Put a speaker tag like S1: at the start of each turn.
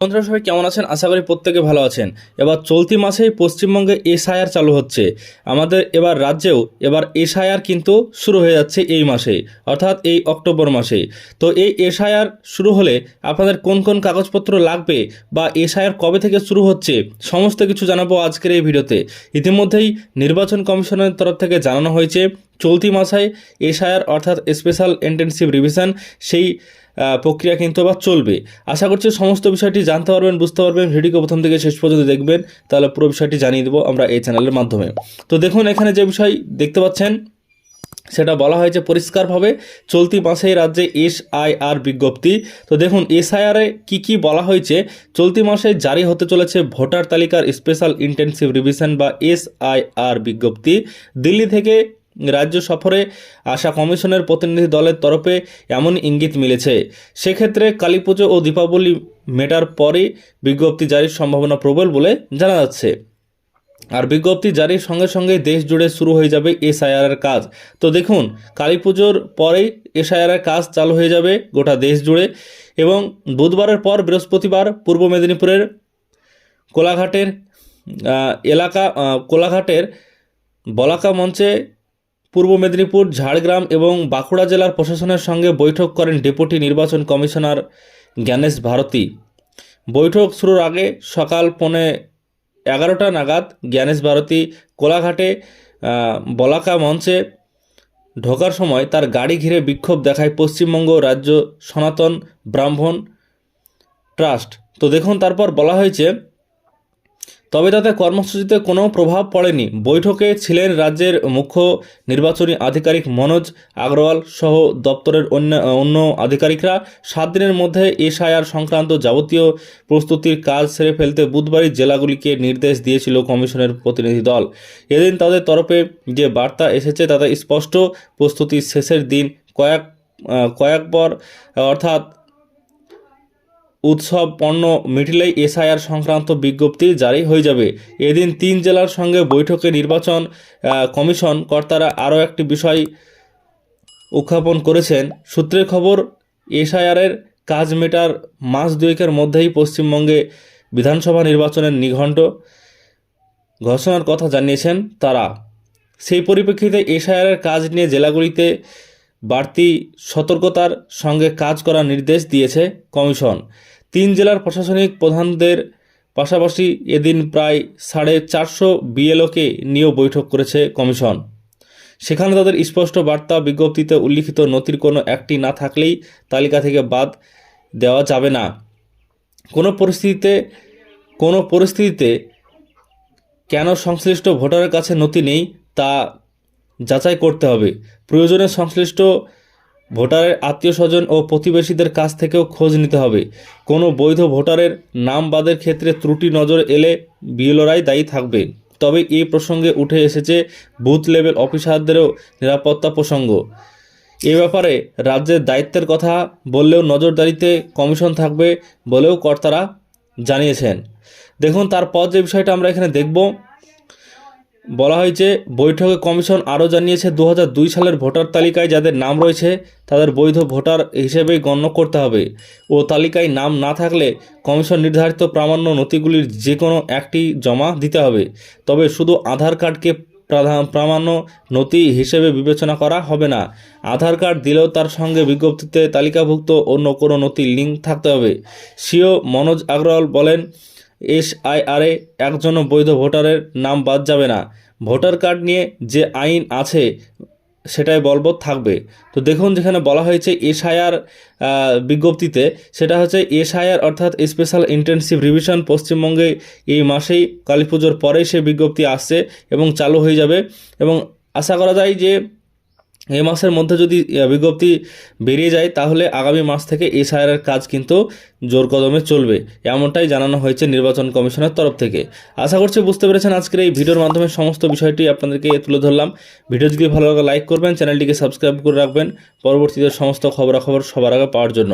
S1: বন্ধুরা, সবাই কেমন আছেন? আশা করি প্রত্যেকে ভালো আছেন। এবার চলতি মাসেই পশ্চিমবঙ্গে এসআইআর চালু হচ্ছে। আমাদের এবার রাজ্যেও এবার এসআইআর কিন্তু শুরু হয়ে যাচ্ছে এই মাসে, অর্থাৎ এই অক্টোবর মাসে। তো এই এসআইআর শুরু হলে আপনাদের কোন কোন কাগজপত্র লাগবে বা এসআইআর কবে থেকে শুরু হচ্ছে, সমস্ত কিছু জানাব আজকের এই ভিডিওতে। ইতিমধ্যেই নির্বাচন কমিশনের তরফ থেকে জানানো হয়েছে, চলতি মাসে এসআইআর অর্থাৎ স্পেশাল ইন্টেনসিভ রিভিশন, সেই প্রক্রিয়া কিন্তু আবার চলবে। আশা করছি সমস্ত বিষয়টি জানতে পারবেন, বুঝতে পারবেন। ভিডিওকে প্রথম থেকে শেষ পর্যন্ত দেখবেন, তাহলে পুরো বিষয়টি জানিয়ে দেবো আমরা এই চ্যানেলের মাধ্যমে। তো দেখুন, এখানে যে বিষয় দেখতে পাচ্ছেন, সেটা বলা হয়েছে পরিষ্কারভাবে চলতি মাসে রাজ্যে এসআইআর বিজ্ঞপ্তি। তো দেখুন, এসআইআরে কি কি বলা হয়েছে? চলতি মাসে জারি হতে চলেছে ভোটার তালিকার স্পেশাল ইন্টেনসিভ রিভিশন বা এসআইআর বিজ্ঞপ্তি। দিল্লি থেকে রাজ্য সফরে আসা কমিশনের প্রতিনিধি দলের তরফে এমন ইঙ্গিত মিলেছে। সেক্ষেত্রে কালী পুজো ও দীপাবলি মেটার পরই বিজ্ঞপ্তি জারির সম্ভাবনা প্রবল বলে জানা যাচ্ছে। আর বিজ্ঞপ্তি জারির সঙ্গে সঙ্গে দেশ জুড়ে শুরু হয়ে যাবে এসআইআর এর কাজ। তো দেখুন কালী পুজোর পরেই এসআইআর এর কাজ চালু হয়ে যাবে গোটা দেশ জুড়ে এবং বুধবারের পর বৃহস্পতিবার পূর্ব মেদিনীপুরের কোলাঘাটের এলাকা কোলাঘাটের বলাকা মঞ্চে পূর্ব মেদিনীপুর, ঝাড়গ্রাম এবং বাঁকুড়া জেলার প্রশাসনের সঙ্গে বৈঠক করেন ডেপুটি নির্বাচন কমিশনার জ্ঞানেশ ভারতী। বৈঠক শুরুর আগে সকাল পৌনে এগারোটা নাগাদ জ্ঞানেশ ভারতী কোলাঘাটে বলাকা মঞ্চে ঢোকার সময় তার গাড়ি ঘিরে বিক্ষোভ দেখায় পশ্চিমবঙ্গ রাজ্য সনাতন ব্রাহ্মণ ট্রাস্ট। তো দেখুন, তারপর বলা হয়েছে তবে তাতে কর্মসূচিতে কোনো প্রভাব পড়েনি। বৈঠকে ছিলেন রাজ্যের মুখ্য নির্বাচনী আধিকারিক মনোজ আগরওয়াল সহ দপ্তরের অন্য অন্য আধিকারিকরা। সাত দিনের মধ্যে এসআইআর সংক্রান্ত যাবতীয় প্রস্তুতির কাজ সেরে ফেলতে বুধবারই জেলাগুলিকে নির্দেশ দিয়েছিল কমিশনের প্রতিনিধি দল। এদিন তাদের তরফে যে বার্তা এসেছে তাতে স্পষ্ট প্রস্তুতির শেষের দিন কয়েক আহ, কয়েক পর অর্থাৎ উৎসব পণ্য মিটিলেই এসআইআর সংক্রান্ত বিজ্ঞপ্তি জারি হয়ে যাবে। এদিন তিন জেলার সঙ্গে বৈঠকে নির্বাচন কমিশন কর্তারা আরও একটি বিষয় উত্থাপন করেছেন। সূত্রের খবর, এসআইআরের কাজ মেটার মাস দুয়েকের মধ্যেই পশ্চিমবঙ্গে বিধানসভা নির্বাচনের নিঘণ্ট ঘোষণার কথা জানিয়েছেন তারা। সেই পরিপ্রেক্ষিতে এসআইআরের কাজ নিয়ে জেলাগুলিতে বাড়তি সতর্কতার সঙ্গে কাজ করার নির্দেশ দিয়েছে কমিশন। তিন জেলার প্রশাসনিক প্রধানদের পাশাপাশি এদিন প্রায় সাড়ে চারশো বিএলওকে নিয়েও বৈঠক করেছে কমিশন। সেখানে তাদের স্পষ্ট বার্তা, বিজ্ঞপ্তিতে উল্লিখিত নথির কোনো একটি না থাকলেই তালিকা থেকে বাদ দেওয়া যাবে না। কোনো পরিস্থিতিতে কোনো পরিস্থিতিতে কেন সংশ্লিষ্ট ভোটারের কাছে নথি নেই তা যাচাই করতে হবে। প্রয়োজনে সংশ্লিষ্ট ভোটারের আত্মীয় স্বজন ও প্রতিবেশীদের কাছ থেকেও খোঁজ নিতে হবে। কোনো বৈধ ভোটারের নাম বাদের ক্ষেত্রে ত্রুটি নজর এলে বিএলওরাই দায়ী থাকবে। তবে এই প্রসঙ্গে উঠে এসেছে বুথ লেভেল অফিসারদেরও নিরাপত্তা প্রসঙ্গ। এ ব্যাপারে রাজ্যের দায়িত্বের কথা বললেও নজরদারিতে কমিশন থাকবে বলেও কর্তারা জানিয়েছেন। দেখুন, তারপর যে বিষয়টা আমরা এখানে দেখব বলা হয়েছে বৈঠকে কমিশন আরও জানিয়েছে দু সালের ভোটার তালিকায় যাদের নাম রয়েছে, তাদের বৈধ ভোটার হিসেবে গণ্য করতে হবে। ও তালিকায় নাম না থাকলে কমিশন নির্ধারিত প্রামাণ্য নথিগুলির যে কোনো একটি জমা দিতে হবে। তবে শুধু আধার কার্ডকে প্রাধান প্রামাণ্য নথি হিসেবে বিবেচনা করা হবে না। আধার কার্ড দিলেও তার সঙ্গে বিজ্ঞপ্তিতে তালিকাভুক্ত অন্য কোনো নথি লিঙ্ক থাকতে হবে। সিও মনোজ আগরওয়াল বলেন এসআইআরে একজনও বৈধ ভোটারের নাম বাদ যাবে না। ভোটার কার্ড নিয়ে যে আইন আছে, সেটাই বলবৎ থাকবে। তো দেখুন, যেখানে বলা হয়েছে এসআইআর বিজ্ঞপ্তিতে, সেটা হচ্ছে এসআইআর অর্থাৎ স্পেশাল ইন্টেনসিভ রিভিশন পশ্চিমবঙ্গে এই মাসেই কালী পুজোর পরেই সে বিজ্ঞপ্তি আসছে এবং চালু হয়ে যাবে। এবং আশা করা যায় যে এই মাসের মধ্যে যদি বিজ্ঞপ্তি বেরিয়ে যায়, তাহলে আগামী মাস থেকে এসআইআর এর কাজ কিন্তু জোর কদমে চলবে। এমনটাই জানানো হয়েছে নির্বাচন কমিশনের তরফ থেকে। আশা করছি বুঝতে পেরেছেন আজকের এই ভিডিওর মাধ্যমে সমস্ত বিষয়টি আপনাদেরকে তুলে ধরলাম। ভিডিও যদি ভালো লাগে, লাইক করবেন, চ্যানেলটিকে সাবস্ক্রাইব করে রাখবেন। পরবর্তীতে সমস্ত খবরাখবর সবার আগে পাওয়ার জন্য।